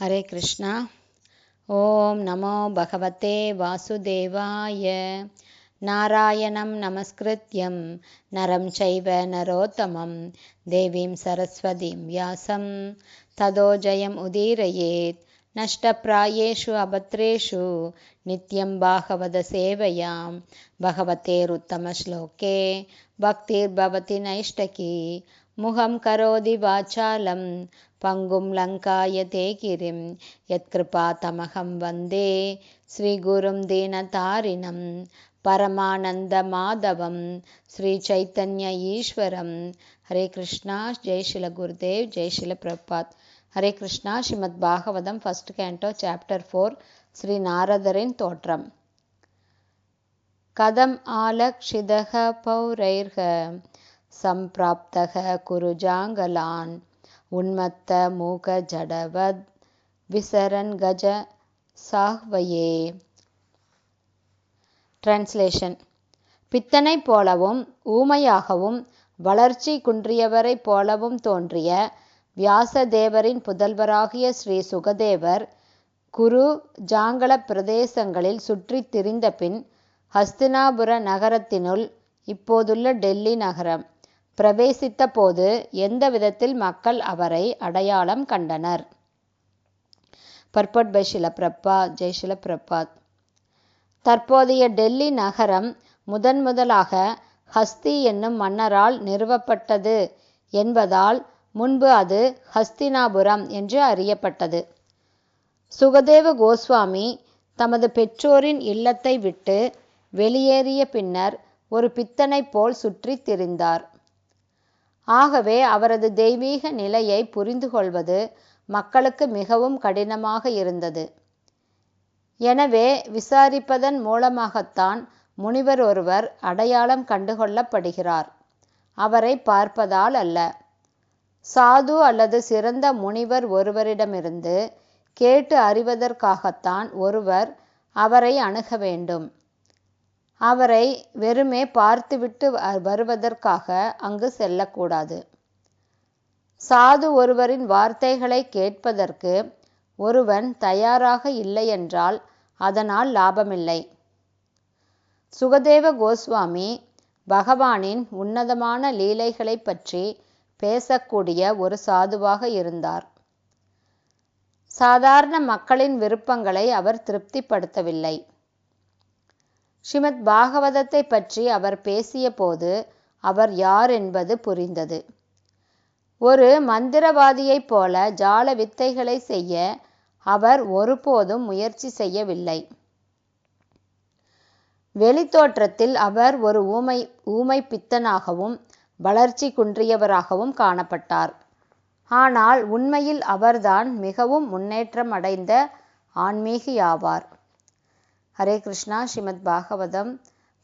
हरे कृष्णा। ॐ नमो भगवते वासुदेवाय। नारायणं नमस्कृत्यं नरं चैव नरोत्तमं देवीं सरस्वतीं व्यासं। ततो जयम् उदीरयेत् नष्टप्रायेषु अभद्रेषु नित्यं भागवतसेवयां भगवतेरुत्तमश्लोके भक्तिर्भवति नैष्टकी मुखं करोति वाचालं பங்கும் லங்காய தே கிரிம் யத்கிருபா தமகம் வந்தே ஸ்ரீகுரும் தீனதாரிணம் பரமானந்த மாதவம் ஸ்ரீ சைத்தன்ய ஈஸ்வரம் ஹரே கிருஷ்ணா ஜெய் ஸ்ரீல குருதேவ் ஜெய் Srila Prabhat Hare Krishna Shrimad Bhagavatam first canto chapter four Shri நாரதரின் தோற்றம் கதம் ஆலக்ஷிதக பௌரைர்க சம்பிராப்தக குருஜாங்கலான் உன்மத்த மூக ஜடவத் விசரன் கஜ சாஹ்வயே. டிரான்ஸ்லேஷன் பித்தனை போலவும் ஊமையாகவும் வளர்ச்சி குன்றியவரைப் போலவும் தோன்றிய வியாசதேவரின் புதல்வராகிய ஸ்ரீ சுகதேவர் குரு ஜாங்கள பிரதேசங்களில் சுற்றித் திரிந்த பின் ஹஸ்தினாபுர நகரத்தினுள் இப்போதுள்ள டெல்லி நகரம். பிரவேசித்தபோது எந்த விதத்தில் மக்கள் அவரை அடையாளம் கண்டனர்? பர்பட் பை ஷிலப்பிரப்பா ஜெய் ஷிலப்பிரபாத் தற்போதைய டெல்லி நகரம் முதன் முதலாக ஹஸ்தி என்னும் மன்னரால் நிறுவப்பட்டது என்பதால் முன்பு அது ஹஸ்தினாபுரம் என்று அறியப்பட்டது. சுகதேவ கோஸ்வாமி தமது பெற்றோரின் இல்லத்தை விட்டு வெளியேறிய பின்னர் ஒரு பித்தனைப் போல் சுற்றித் திரிந்தார். ஆகவே அவரது தெய்வீக நிலையை புரிந்து கொள்வது மக்களுக்கு மிகவும் கடினமாக இருந்தது. எனவே விசாரிப்பதன் மூலமாகத்தான் முனிவர் ஒருவர் அடையாளம் கண்டுகொள்ளப்படுகிறார். அவரை பார்ப்பதால் அல்ல. சாது அல்லது சிறந்த முனிவர் ஒருவரிடமிருந்து கேட்டு அறிவதற்காகத்தான் ஒருவர் அவரை அணுக வேண்டும். அவரை வெறுமே பார்த்துவிட்டு வருவதற்காக அங்கு செல்லக்கூடாது. சாது ஒருவரின் வார்த்தைகளை கேட்பதற்கு ஒருவன் தயாராக இல்லையென்றால் அதனால் லாபமில்லை. சுகதேவ கோஸ்வாமி பகவானின் உன்னதமான லீலைகளை பற்றி பேசக்கூடிய ஒரு சாதுவாக இருந்தார். சாதாரண மக்களின் விருப்பங்களை அவர் திருப்திப்படுத்தவில்லை. ஸ்ரீமத் பாகவதத்தை பற்றி அவர் பேசியபோது அவர் யார் என்பது புரிந்தது. ஒரு மந்திரவாதியைப் போல ஜால வித்தைகளை செய்ய அவர் ஒருபோதும் முயற்சி செய்யவில்லை. வெளித்தோற்றத்தில் அவர் ஒரு ஊமை ஊமை பித்தனாகவும் வளர்ச்சி குன்றியவராகவும் காணப்பட்டார். ஆனால் உண்மையில் அவர்தான் மிகவும் முன்னேற்றம் அடைந்த ஆன்மீகியாவார். Hare Krishna Shrimad Bhagavatam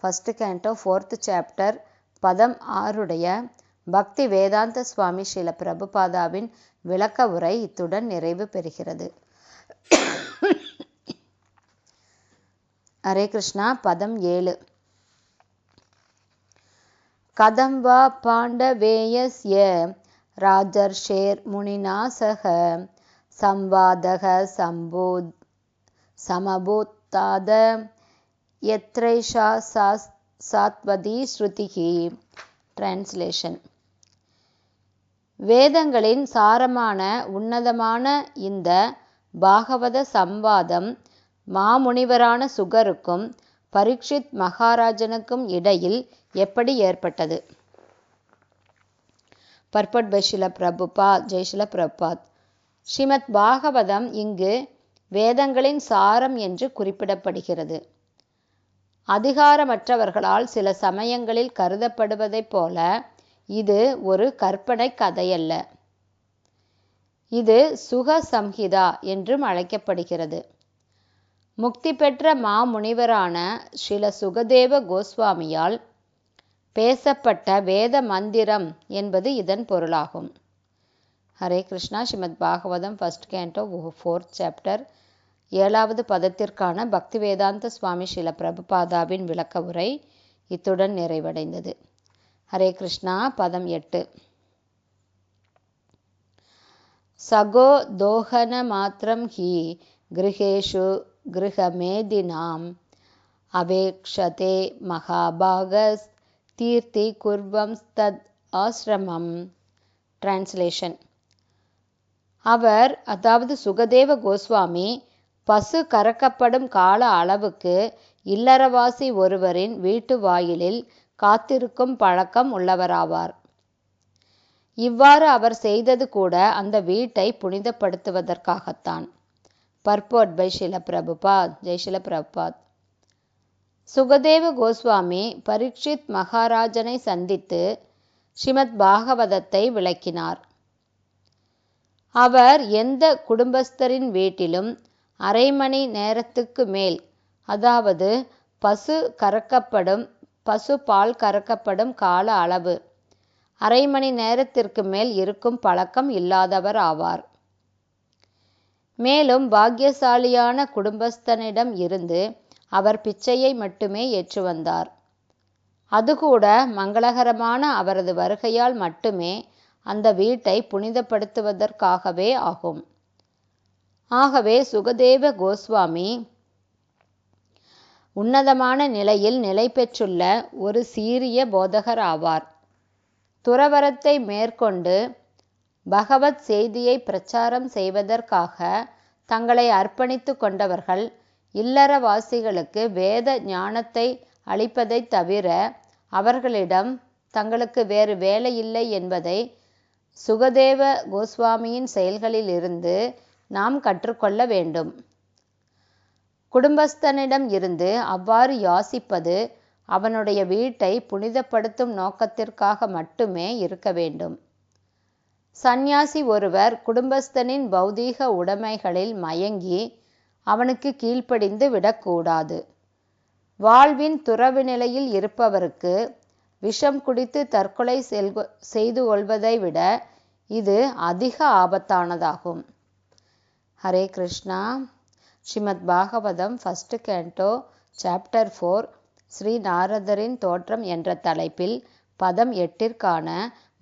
first canto fourth chapter பதம் ஆறுடைய பக்தி வேதாந்த சுவாமி ஸ்ரீல பிரபுபாதாவின் விளக்க உரை இத்துடன் நிறைவு பெறுகிறது. ஹரே கிருஷ்ணா பதம் ஏழு. கதம் வா பாண்டவேயஸ்ய ராஜர்ஷேர் முனிநாசக சம்வாதக சம்பூத் சமபூத்தாத எத்ரைஷா சாஸ் சாத்வதி ஸ்ருதிகி. டிரான்ஸ்லேஷன் வேதங்களின் சாரமான உன்னதமான இந்த பாகவத சம்வாதம் மாமுனிவரான சுகருக்கும் பரீட்சித் மகாராஜனுக்கும் இடையில் எப்படி ஏற்பட்டது? பர்பட் பை பிரபுபா ஜெய்ஷில பிரபாத் ஸ்ரீமத் பாகவதம் இங்கு வேதங்களின் சாரம் என்று குறிப்பிடப்படுகிறது. அதிகாரமற்றவர்களால் சில சமயங்களில் கருதப்படுவதைப் போல இது ஒரு கற்பனை கதையல்ல. இது சுக சம்ஹிதா என்றும் அழைக்கப்படுகிறது. முக்தி பெற்ற மாமுனிவரான ஸ்ரீல சுகதேவ கோஸ்வாமியால் பேசப்பட்ட வேத மந்திரம் என்பது இதன் பொருளாகும். Hare Krishna. Shrimad Bhagavatam first canto fourth chapter ஏழாவது பதத்திற்கான பக்தி வேதாந்த சுவாமி ஸ்ரீல பிரபுபாதாவின் விளக்க உரை இத்துடன் நிறைவடைந்தது. ஹரே கிருஷ்ணா பதம் எட்டு. சகோ தோகன மாத்திரம் ஹி கிரகேஷு கிரகமேதினாம் அவேக்ஷதே மகாபாகஸ் தீர்த்தி குர்வம் தத் ஆசிரமம். டிரான்ஸ்லேஷன் அவர் அதாவது சுகதேவ கோஸ்வாமி பசு கறக்கப்படும் கால அளவுக்கு இல்லறவாசி ஒருவரின் வீட்டு வாயிலில் காத்திருக்கும் பழக்கம் உள்ளவராவார். இவ்வாறு அவர் செய்தது கூட அந்த வீட்டை புனிதப்படுத்துவதற்காகத்தான். பர்போட் பை ஷில பிரபுபாத் ஜெய் ஷில பிரபுபாத் சுகதேவ கோஸ்வாமி பரீட்சித் மகாராஜனை சந்தித்து ஸ்ரீமத் பாகவதத்தை விளக்கினார். அவர் எந்த குடும்பஸ்தரின் வீட்டிலும் அரை மணி நேரத்துக்கு மேல் அதாவது பசு கறக்கப்படும் பசு பால் கறக்கப்படும் கால அளவு அரை மணி நேரத்திற்கு மேல் இருக்கும் பழக்கம் இல்லாதவர் ஆவார். மேலும் பாக்கியசாலியான குடும்பஸ்தனிடம் இருந்து அவர் பிச்சையை மட்டுமே ஏற்று வந்தார். அதுகூட மங்களகரமான அவரது வருகையால் மட்டுமே அந்த வீட்டை புனிதப்படுத்துவதற்காகவே ஆகும். ஆகவே சுகதேவ கோஸ்வாமி உன்னதமான நிலையில் நிலை பெற்றுள்ள ஒரு சீரிய போதகர் ஆவார். துறவரத்தை மேற்கொண்டு பகவத் செய்தியை பிரச்சாரம் செய்வதற்காக தங்களை அர்ப்பணித்து கொண்டவர்கள் இல்லறவாசிகளுக்கு வேத ஞானத்தை அளிப்பதை தவிர அவர்களிடம் தங்களுக்கு வேறு வேலை இல்லை என்பதை சுகதேவ கோஸ்வாமியின் செயல்களிலிருந்து நாம் கற்றுக்கொள்ள வேண்டும். குடும்பஸ்தனிடம் இருந்து அவ்வாறு யாசிப்பது அவனுடைய வீட்டை புனிதப்படுத்தும் நோக்கத்திற்காக மட்டுமே இருக்க வேண்டும். சந்நியாசி ஒருவர் குடும்பஸ்தனின் பௌதீக உடைமைகளில் மயங்கி அவனுக்கு கீழ்ப்படிந்து விடக்கூடாது. வாழ்வின் துறவு நிலையில் இருப்பவருக்கு விஷம் குடித்து தற்கொலை செய்து கொள்வதை விட இது அதிக ஆபத்தானதாகும். Hare Krishna. Shrimad Bhagavatam first canto chapter four Shri நாரதரின் தோற்றம் என்ற தலைப்பில் பதம் எட்டிற்கான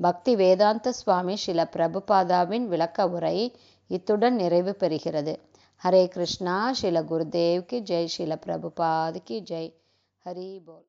பக்தி வேதாந்த சுவாமி ஸ்ரீல பிரபுபாதாவின் விளக்க உரை இத்துடன் நிறைவு பெறுகிறது. ஹரே கிருஷ்ணா. ஸ்ரீல குருதேவ் கி ஜெய். ஸ்ரீல பிரபுபாத் கி ஜெய். ஹரி போல்.